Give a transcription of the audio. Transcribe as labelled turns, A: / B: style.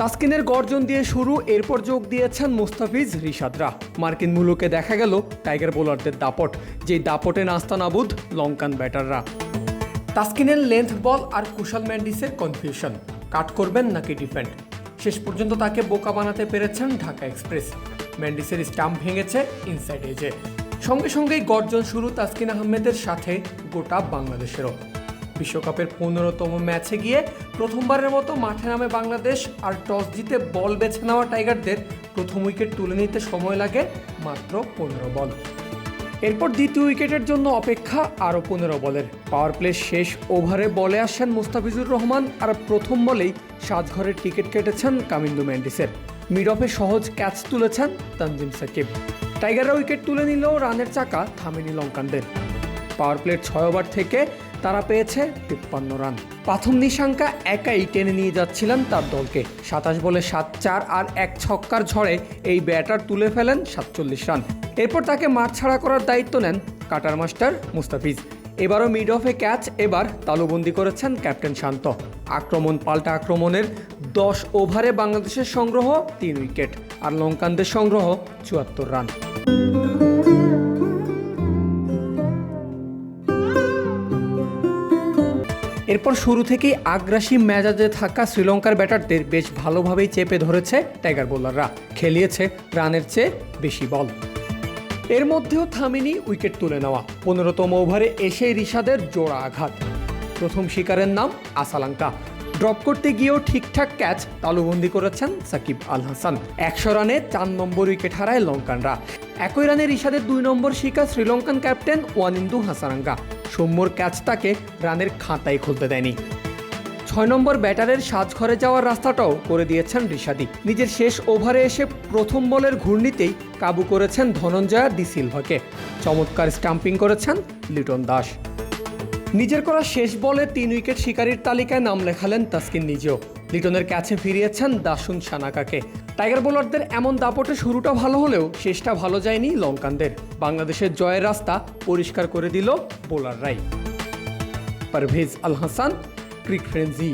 A: তাসকিনের গর্জন দিয়ে শুরু, এরপর যোগ দিয়েছেন মুস্তাফিজ রিশাদরা। মার্কিন মুলুকে দেখা গেল টাইগার বোলারদের দাপট, যেই দাপটে নাস্তানাবুদ লঙ্কান ব্যাটাররা। তাসকিনের লেন্থ বল আর কুশাল ম্যান্ডিসের কনফিউশন, কাট করবেন নাকি ডিফেন্ড? শেষ পর্যন্ত তাকে বোকা বানাতে পেরেছেন ঢাকা এক্সপ্রেস। ম্যান্ডিসের স্টাম্প ভেঙেছে ইনসাইড এজে। সঙ্গে সঙ্গেই গর্জন শুরু তাসকিন আহমেদের সাথে গোটা বাংলাদেশেরও। বিশ্বকাপের পনেরোতম ম্যাচে গিয়ে প্রথমবারের মতো মাঠে নামে বাংলাদেশ আর টস জিতে বল বেছে নেওয়া টাইগারদের প্রথম উইকেট তুলে নিতে সময় লাগে মাত্র পনেরো বল। এরপর দ্বিতীয় উইকেটের জন্য অপেক্ষা আরও পনেরো বলের। পাওয়ার প্লে শেষ ওভারে বলে আসেন মুস্তাফিজুর রহমান আর প্রথম বলেই সাজঘরের টিকিট কেটেছেন কামিন্দু ম্যান্ডিসের মিড অফে সহজ ক্যাচ তুলেছেন তানজিম সাকিব। টাইগাররা উইকেট তুলে নিলেও রানের চাকা থামেনি লঙ্কানদের। পাওয়ার প্লের ছয় ওভার থেকে তারা পেয়েছে তিপ্পান্ন রান। প্রথম নিশাঙ্কা একাই টেনে নিয়ে যাচ্ছিলেন তার দলকে। সাতাশ বলে সাত চার আর এক ছক্কার ঝড়ে এই ব্যাটার তুলে ফেলেন সাতচল্লিশ রান। এরপর তাকে মাঠ ছাড়া করার দায়িত্ব নেন কাটার মাস্টার মুস্তাফিজ। এবারও মিড অফে ক্যাচ এবার তালুবন্দি করেছেন ক্যাপ্টেন শান্ত। আক্রমণ পাল্টা আক্রমণের দশ ওভারে বাংলাদেশের সংগ্রহ তিন উইকেট, আর লঙ্কানদের সংগ্রহ চুয়াত্তর রান। এরপর শুরু থেকেই আগ্রাসী মেজাজে থাকা শ্রীলঙ্কার ব্যাটারদের বেশ ভালোভাবেই চেপে ধরেছে টাইগার বোলাররা। খেলিয়েছে রানের চেয়ে বেশি বল। এর মধ্যেও থামিনি উইকেট তুলে নেওয়া। পনেরোতম ওভারে এসেই রিশাদের জোড়া আঘাত। প্রথম শিকারের নাম আসালাঙ্কা। ড্রপ করতে গিয়েও ঠিকঠাক ক্যাচ তালুবন্দি করেছেন সাকিব আল হাসান। একশো রানে চার নম্বর উইকেট হারায় লঙ্কানরা। একই রানে রিশাদের দুই নম্বর শিকার শ্রীলঙ্কান ক্যাপ্টেন ওয়ানিন্দু হাসারাঙ্গা। সৌম্যর ক্যাচ তাকে রানের খাতায় খুলতে দেয়নি। ছয় নম্বর ব্যাটারের সাজঘরে যাওয়ার রাস্তাটাও করে দিয়েছেন রিশাদি। নিজের শেষ ওভারে এসে প্রথম বলের ঘূর্ণিতেই কাবু করেছেন ধনঞ্জয়া ডি সিলভাকে। চমৎকার স্টাম্পিং করেছেন লিটন দাস। নিজের করা শেষ বলে তিন উইকেট শিকারীর তালিকায় নাম লেখালেন তাসকিন নিজেও। লিটনের ক্যাচে ফিরিয়েছেন দাসুন সানাকাকে। টাইগার বোলারদের এমন দাপটে শুরুটা ভালো হলেও শেষটা ভালো যায়নি লঙ্কানদের। বাংলাদেশের জয়ের রাস্তা পরিষ্কার করে দিল বোলাররাই। পারভেজ আল হাসান, ক্রিক ফ্রেন্সি।